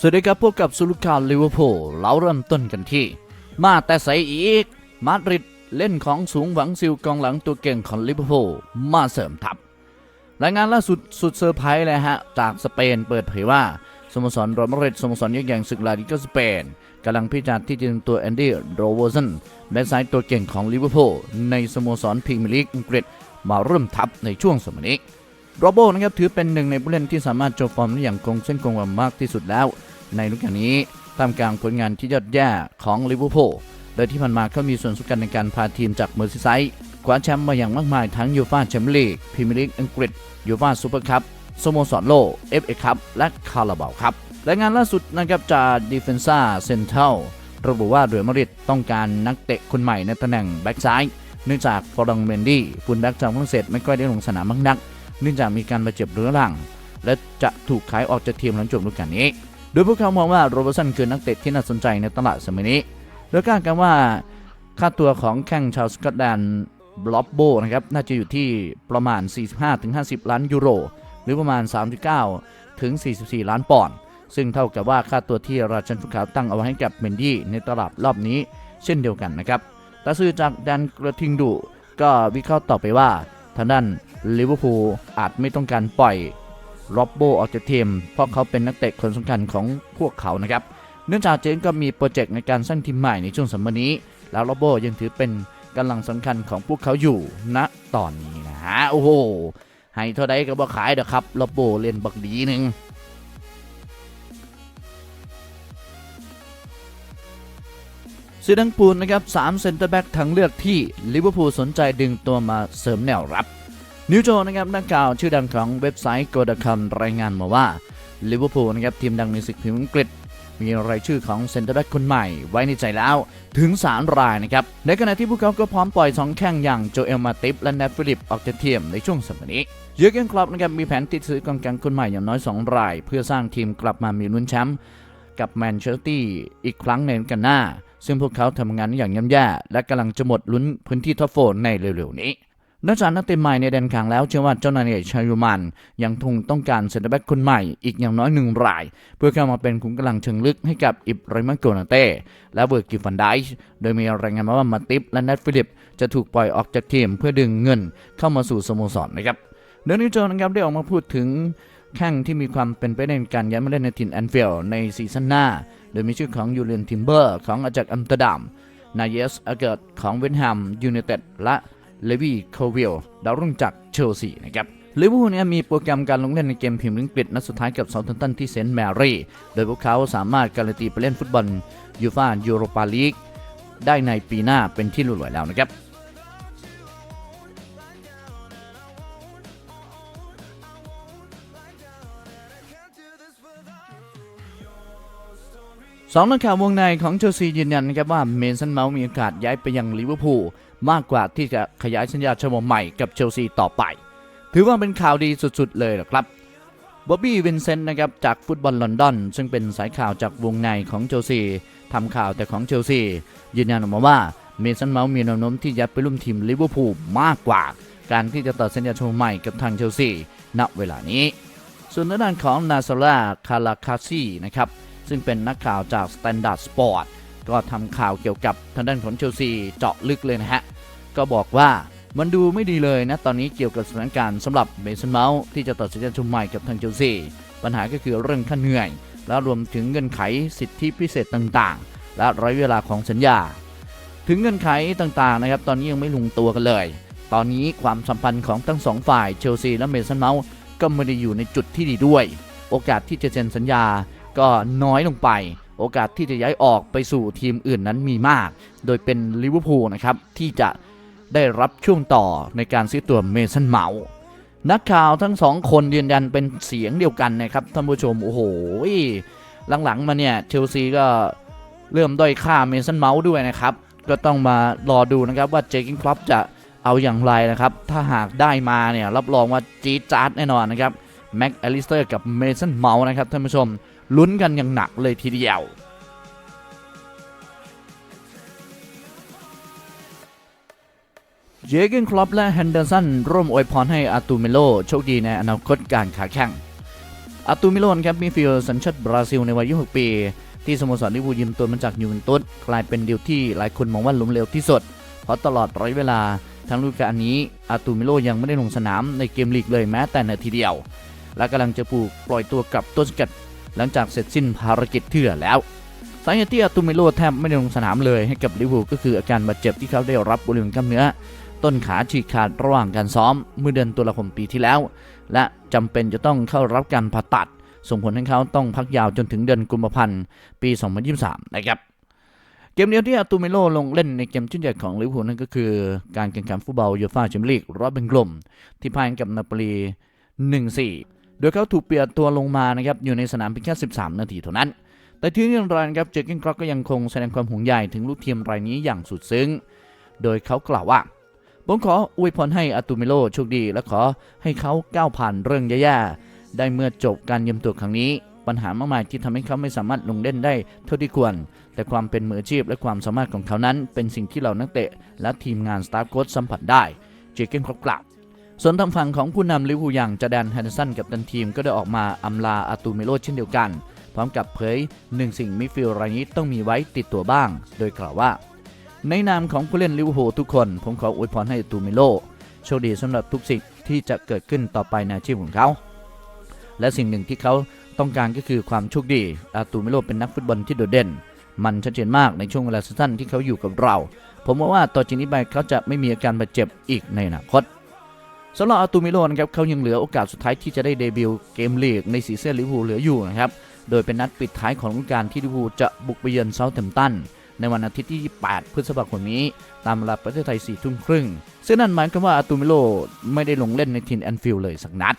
สวัสดีครับพบกับสุลุคาลิเวอร์พูลเราเริ่มต้นกันที่ มาแต่ใสอีก มาดริดเล่นของสูงหวังซิลกองหลังตัวเก่งของลิเวอร์พูลมาเสริมทัพรายงานล่าสุดสุดเซอร์ไพรส์เลยฮะ จากสเปนเปิดเผยว่าสโมสรรอมาดริดสโมสรยักษ์ใหญ่ศึกลาลิกาสเปนกำลังพิจารณาที่จะดึงตัวแอนดี้โรเวอร์สันแบ็กซ้ายตัวเก่งของลิเวอร์พูลในสโมสรพรีเมียร์ลีกอังกฤษมาเริ่มทัพในช่วงสมัยนี้ โรโบนะครับถือเป็นหนึ่งในผู้เล่นที่สามารถโชว์ฟอร์มได้อย่างคงเส้นคงวามากที่สุดแล้ว ในฤดูกาลนี้ท่ามกลางผลงานที่ยอดแย่ของลิเวอร์พูลโดยที่ผ่านมาเขามีส่วนสำคัญในการพาทีมจากเมอร์ซีไซด์คว้าแชมป์มาอย่างมากมายทั้งยูฟ่าแชมเปี้ยนลีกพรีเมียร์ลีกอังกฤษยูฟ่าซูเปอร์คัพสโมสรโลกเอฟเอคัพและคาราบาวครับรายงานล่าสุดนะครับจากดิเฟนซ่าเซนเทลระบุว่าเรือมาริดต้องการนักเตะคนใหม่ในตำแหน่งแบ็กซ้ายเนื่องจากฟอรังเมนดี้ฟุนแบ็กจากฝรั่งเศสไม่ค่อยได้ลงสนามมากนัก เนื่องจากมีการบาดเจ็บเรื้อรัง และจะถูกขายออกจากทีมหลังจบฤดูกาลนี้ โดยพวกเขามองว่าโรเบอร์สันคือนักเตะที่น่าสนใจในตลาดสมัยนี้ โดยคาดกันว่าค่าตัวของแข้งชาวสกอตแลนด์บล็อบโบนะครับน่าจะอยู่ที่ประมาณ 45-50 ล้านยูโร หรือประมาณ 39 ถึง 44 ล้านปอนด์ซึ่งเท่ากับว่าค่าตัวที่ราชันฟุกขาวตั้งเอาไว้ให้กับเมนดี้ในตลาดรอบนี้เช่นเดียวกันนะครับแต่สื่อจากแดนกระทิงดุก็วิเคราะห์ต่อไปว่าทางด้าน ลิเวอร์พูลอาจไม่ต้องการปล่อยโรบโบออกจากทีม เพราะเขาเป็นนักเตะคนสำคัญของพวกเขานะครับ เนื่องจากเจนก็มีโปรเจกต์ในการสร้างทีมใหม่ในช่วงสัมมนี้ แล้วโรบโบยังถือเป็นกำลังสำคัญของพวกเขาอยู่ณตอนนี้นะฮะโอ้โหให้เท่าใดก็บ่ขายเด้อครับโรบโบเล่นบักดีหนึ่งซีดังปูนนะครับสามเซนเตอร์แบ็กทางเลือกที่ลิเวอร์พูลสนใจดึงตัวมาเสริมแนวรับ นิวโจนะครับนักข่าวชื่อดังของเว็บไซต์ g o d c o m รายงานมาว่าลิเวอร์พูลนะครับทีมดังในศึกพรีเมียร์อังกฤษ มีรายชื่อของเซนเตอร์แบ็กคนใหม่ไว้ในใจแล้วถึง 3 รายนะครับ ในขณะที่พวกเขาก็พร้อมปล่อย 2 แข้งอย่างโจเอลมาติฟและแนทฟิลิปออกจากทีมในช่วงสัปดาห์นี้เยอร์เกนคลับนะครับมีแผนติดซื้อกองกลางคนใหม่อย่างน้อย 2 ราย เพื่อสร้างทีมกลับมามีลุ้นแชมป์กับแมนเชสเตอร์อีกครั้งในฤดูกันหน้า ซึ่งพวกเขาทำงานอย่างย่ำแย่และกำลังจะหมดลุ้นพื้นที่ท็อปโฟร์ในเร็วๆนี้ นอกจากนักเตะใหม่ในแดนกลางแล้วเชื่อว่าเจ้านายชายูมันยังคงต้องการเซนเตอร์แบ็กคนใหม่อีกอย่างน้อยหนึ่งราย เพื่อเข้ามาเป็นขุมกำลังเชิงลึกให้กับอิบราฮิมโกนาเต้และเวอร์กิฟันไดช์โดยมีรายงานมาว่ามาติฟและเนทฟิลิป จะถูกปล่อยออกจากทีมเพื่อดึงเงินเข้ามาสู่สโมสรนะครับเดนิโจนะครับได้ออกมาพูดถึงแข้งที่มีความเป็นไปได้ในการย้ายมาเล่นในถิ่นแอนฟิลด์ในซีซั่นหน้า โดยมีชื่อของยูเลียนทิมเบอร์ของอาจากอัมสเตอร์ดัมนายเยสอาเกิร์ตของเวนแฮมยูไนเต็ดและ เลวีโควิลดาวรุ่งจากเชลซีนะครับลิเวอร์พูลเนี่ยมีโปรแกรมการลงเล่นในเกมพรีเมียร์ลีกอังกฤษนัดสุดท้ายกับเซาท์แฮมป์ตันที่เซนต์แมรี่ โดยพวกเขาสามารถการันตีไปเล่นฟุตบอลยูฟ่ายูโรปาลีกได้ในปีหน้าเป็นที่รู้ๆแล้วนะครับสองนักข่าววงในของเชลซียืนยันนะครับว่าเมสันเมาส์มีโอกาสย้ายไปยังลิเวอร์พูล มากกว่าที่จะขยายสัญญาฉบับใหม่กับเชลซีต่อไป ถือว่าเป็นข่าวดีสุดๆเลยนะครับบ๊อบบี้วินเซนต์นะครับจากฟุตบอลลอนดอน ซึ่งเป็นสายข่าวจากวงในของเชลซีทำข่าวแต่ของเชลซียืนยันออกมาว่าเมสันเมาส์มีแนวโน้มที่จะไปร่วมทีมลิเวอร์พูลมากกว่า การที่จะต่อสัญญาฉบับใหม่กับทางเชลซีณเวลานี้ ส่วนด้านของนาซาร่าคาราคาซีนะครับซึ่งเป็นนักข่าวจาก Standard Sport ก็ทำข่าวเกี่ยวกับทางด้านของเชลซีเจาะลึกเลยนะฮะ ก็บอกว่ามันดูไม่ดีเลยนะ ตอนนี้เกี่ยวกับสถานการณ์สำหรับเมสันเมาส์ที่จะตัดสินใจชุมใหม่กับทางเชลซีปัญหาก็คือเรื่องค่าเหนื่อย และรวมถึงเงื่อนไขสิทธิพิเศษต่างๆ และระยะเวลาของสัญญา ถึงเงื่อนไขต่างๆนะครับตอนนี้ยังไม่ลงตัวกันเลย ตอนนี้ความสัมพันธ์ของทั้งสองฝ่ายเชลซีและเมสันเมาส์ก็ไม่ได้อยู่ในจุดที่ดีด้วย โอกาสที่จะเซ็นสัญญาก็น้อยลงไป โอกาสที่จะย้ายออกไปสู่ทีมอื่นนั้นมีมาก โดยเป็นลิเวอร์พูลนะครับที่จะได้รับช่วงต่อในการซื้อตัวเมสันเมาส์นักข่าวทั้งสองคนยืนยันเป็นเสียงเดียวกันนะครับท่านผู้ชมโอ้โหหลังๆมาเนี่ยเชลซีก็เริ่มด้อยค่าเมสันเมาส์ด้วยนะครับ ก็ต้องมารอดูนะครับว่าเจคิงคลับจะเอาอย่างไรนะครับ ถ้าหากได้มาเนี่ยรับรองว่าจี๊ดจ๊าดแน่นอนนะครับแม็กอลิสเตอร์กับเมสันเมาส์นะครับท่านผู้ชม ลุ้นกันอย่างหนักเลยทีเดียวเยเกนคลอปและแฮนเดอร์สันร่วมอวยพรให้อาตูเมโลโชคดีในอนาคตการขาแข่งอาตูมิโลนครับมีฟิลสัญชาติบราซิลในวัย 26 ปี ที่สโมสรลิเวอร์พูลยืมตัวมาจากยูเวนตุสกลายเป็นดีลที่หลายคนมองว่าล้มเหลวที่สุด เพราะตลอดระยะเวลาทั้งฤดูกาลนี้อาตูมิโลยังไม่ได้ลงสนามในเกมลีกเลยแม้แต่นาทีเดียว และกำลังจะปลูกปล่อยตัวกลับต้นสกัด หลังจากเสร็จสิ้นภารกิจที่เหลือแล้วสาเหตุที่อาตูมิโลแทบไม่ได้ลงสนามเลยให้กับลิเวอร์พูลก็คืออาการบาดเจ็บที่เขาได้รับบริเวณกล้ามเนื้อ ต้นขาฉีกขาดระหว่างการซ้อมเมื่อเดือนตุลาคมปีที่แล้ว และจำเป็นจะต้องเข้ารับการผ่าตัด ส่งผลให้เขาต้องพักยาวจนถึงเดือนกุมภาพันธ์ปี 2023 นะครับเกมเดียวที่อาตูเมโลลงเล่นในเกมชิ้นใหญ่ของลิเวอร์พูลนั่นก็คือการแข่งขันฟุตบอลยูฟ่าแชมเปี้ยนลีกรอบเป็นกลุ่มที่พ่ายกับนาโปลี 1-4 โดยเขาถูกเปลี่ยนตัวลงมานะครับอยู่ในสนามเพียงแค่ 13 นาทีเท่านั้น แต่ที่นี่รายนะครับเจอร์เกนครอกก็ยังคงแสดงความห่วงใยถึงลูกทีมรายนี้อย่างสุดซึ้ง โดยเขากล่าวว่าผมขออวยพรให้อาตูเมโลโชคดี และขอให้เขาก้าวผ่านเรื่องแย่ๆ ได้เมื่อจบการเยืมตัวครั้งนี้ ปัญหามากมายที่ทำให้เขาไม่สามารถลงเล่นได้เท่าที่ควร แต่ความเป็นมืออาชีพและความสามารถของเขานั้น เป็นสิ่งที่เรานักเตะ และทีมงานสตาฟโค้ชสัมผัสได้ เจเกนครอปกล่าว ส่วนทางฝั่งของผู้นำลิเวอร์พูลอย่างจาแดนแฮนเดอร์สันกับตันทีมก็ได้ออกมาอำลาอาตูเมโลเช่นเดียวกัน พร้อมกับเผยหนึ่งสิ่งมิฟิลรายนี้ต้องมีไว้ติดตัวบ้าง โดยกล่าวว่า ในนามของผู้เล่นลิเวอร์พูลทุกคน ผมขออวยพรให้อาตูเมโลโชคดีสำหรับทุกสิ่งที่จะเกิดขึ้นต่อไปในอาชีพของเขา และสิ่งหนึ่งที่เขาต้องการก็คือความโชคดี อาตูเมโลเป็นนักฟุตบอลที่โดดเด่น มันชัดเจนมากในช่วงเวลาสั้นที่เขาอยู่กับเรา ผมว่าต่อจากนี้ไปเขาจะไม่มีอาการบาดเจ็บอีกในอนาคต สำหรับอาตูมิโลนะครับเขายังเหลือโอกาสสุดท้ายที่จะได้เดบิวต์เกมลีกในซีซั่นลิเวอร์พูลเหลืออยู่นะครับโดยเป็นนัดปิดท้ายของฤดูกาลที่ลิเวอร์พูลจะบุกไปเยือนเซาท์แฮมป์ตันในวันอาทิตย์ที่28พฤษภาคมนี้ ตามเวลาประเทศไทย 4 ทุ่มครึ่ง ซึ่งนั่นหมายความว่าอาตูมิโลไม่ได้ลงเล่นในทีมแอนฟิลด์เลยสักนัด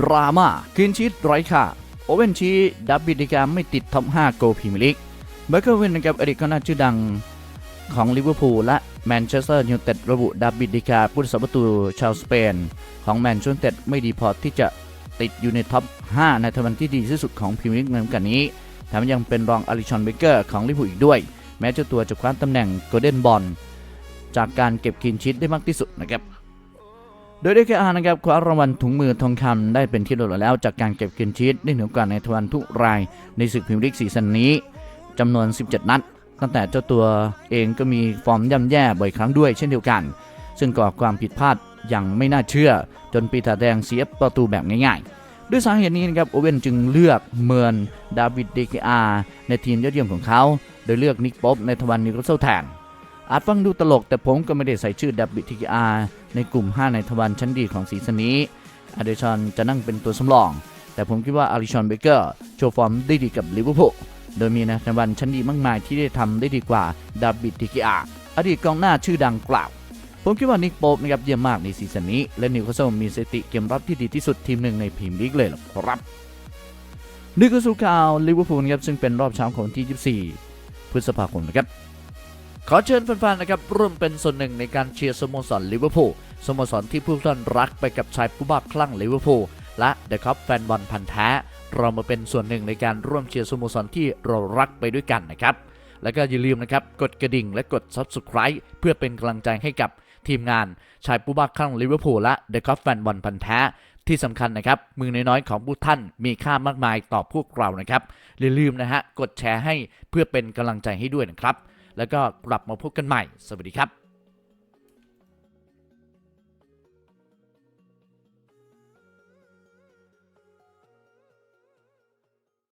ดราม่าคืนชีตไร้ค่าโอเวนชีดับบิดิกาไม่ติดท็อป5โกลพรีเมียร์ลีกเบเกอร์วินนะครับอดีตกองหน้าชื่อดัง ของลิเวอร์พูลและแมนเชสเตอร์ยูไนเต็ดระบุดับบิดิกาผู้รักษาประตูชาวสเปน ของแมนเชสเตอร์ไม่ดีพอที่จะติดอยู่ในท็อป 5 ในทัวร์นที่ดีที่สุดของพรีเมียร์ลีกในฤดูกาลนี้แถมยังเป็นรองอลิชอนเบเกอร์ของลิเวอร์พูลอีกด้วย แม้เจ้าตัวจะคว้าตำแหน่งโกลเด้นบอลจากการเก็บคลีนชีตได้มากที่สุดนะครับโดยได้แค่อานะครับคว้ารางวัลถุงมือทองคำได้เป็นที่เรียบร้แล้วจากการเก็บกินชีตได้เหนือกว่าในทวันทุกรายในศึกพรีเมียร์ลีกซีซั่นนี้จำนวน 17 นัด ตั้งแต่เจ้าตัวเองก็มีฟอร์มย่ำแย่บ่อยครั้งด้วยเช่นเดียวกัน ซึ่งก่อความผิดพลาดอย่างไม่น่าเชื่อ จนปีศาจแดงเสียประตูแบบง่ายๆ ด้วยสาเหตุนี้นะครับโอเว่นจึงเลือกเมือนดาวิดเดกอาในทีมยอดเยี่ยมของเขา โดยเลือกนิกป๊อบในทวันนิโคลเซลแทนอาจฟังดูตลกแต่ผมก็ไม่ได้ใส่ชื่อดับบิทีอาในกลุ่ม 5 ในทวารชั้นดีของซีซั่นนี้อเดชอนจะนั่งเป็นตัวสำรอง แต่ผมคิดว่าอาริชอนเบเกอร์โชว์ฟอร์มได้ดีกับลิเวอร์พูล โดยมีในทวารชั้นดีมากมายที่ได้ทำได้ดีกว่าดับบิทีอาอดีตกองหน้าชื่อดังกล่าว ผมคิดว่านิกโป๊ปนะครับเยี่ยมมากในซีซั่นนี้ และนิวคาสเซิลมีสถิติเกมรับที่ดีที่สุดทีมหนึ่งในพรีเมียร์ลีกเลยลครับนี่คือสู่ข่าวลิเวอร์พูลนะครับซึ่งเป็นรอบเช้าของที่ 24 พฤษภาคมนะครับขอเชิญแฟนๆนะครับร่วมเป็นส่วนหนึ่งในการเชียร์สโมสรลิเวอร์พูลสโมสรที่ผู้ท่านรักไปกับชายผู้บ้าคลั่งลิเวอร์พูล และเดอะคัพแฟนบอลพันธ์แท้ เรามาเป็นส่วนหนึ่งในการร่วมเชียร์สโมสรที่เรารักไปด้วยกันนะครับ แล้วก็อย่าลืมนะครับกดกระดิ่งและกด Subscribe เพื่อเป็นกำลังใจให้กับทีมงานชายผู้บ้าคลั่งลิเวอร์พูลและเดอะคัพแฟนบอลพันธ์แท้ที่สำคัญนะครับ มือน้อยๆของผู้ท่านมีค่ามากมายต่อพวกเรานะครับอย่าลืมนะฮะ กดแชร์ให้เพื่อเป็นกำลังใจให้ด้วยนะครับ แล้วก็กลับมาพบกันใหม่ สวัสดีครับ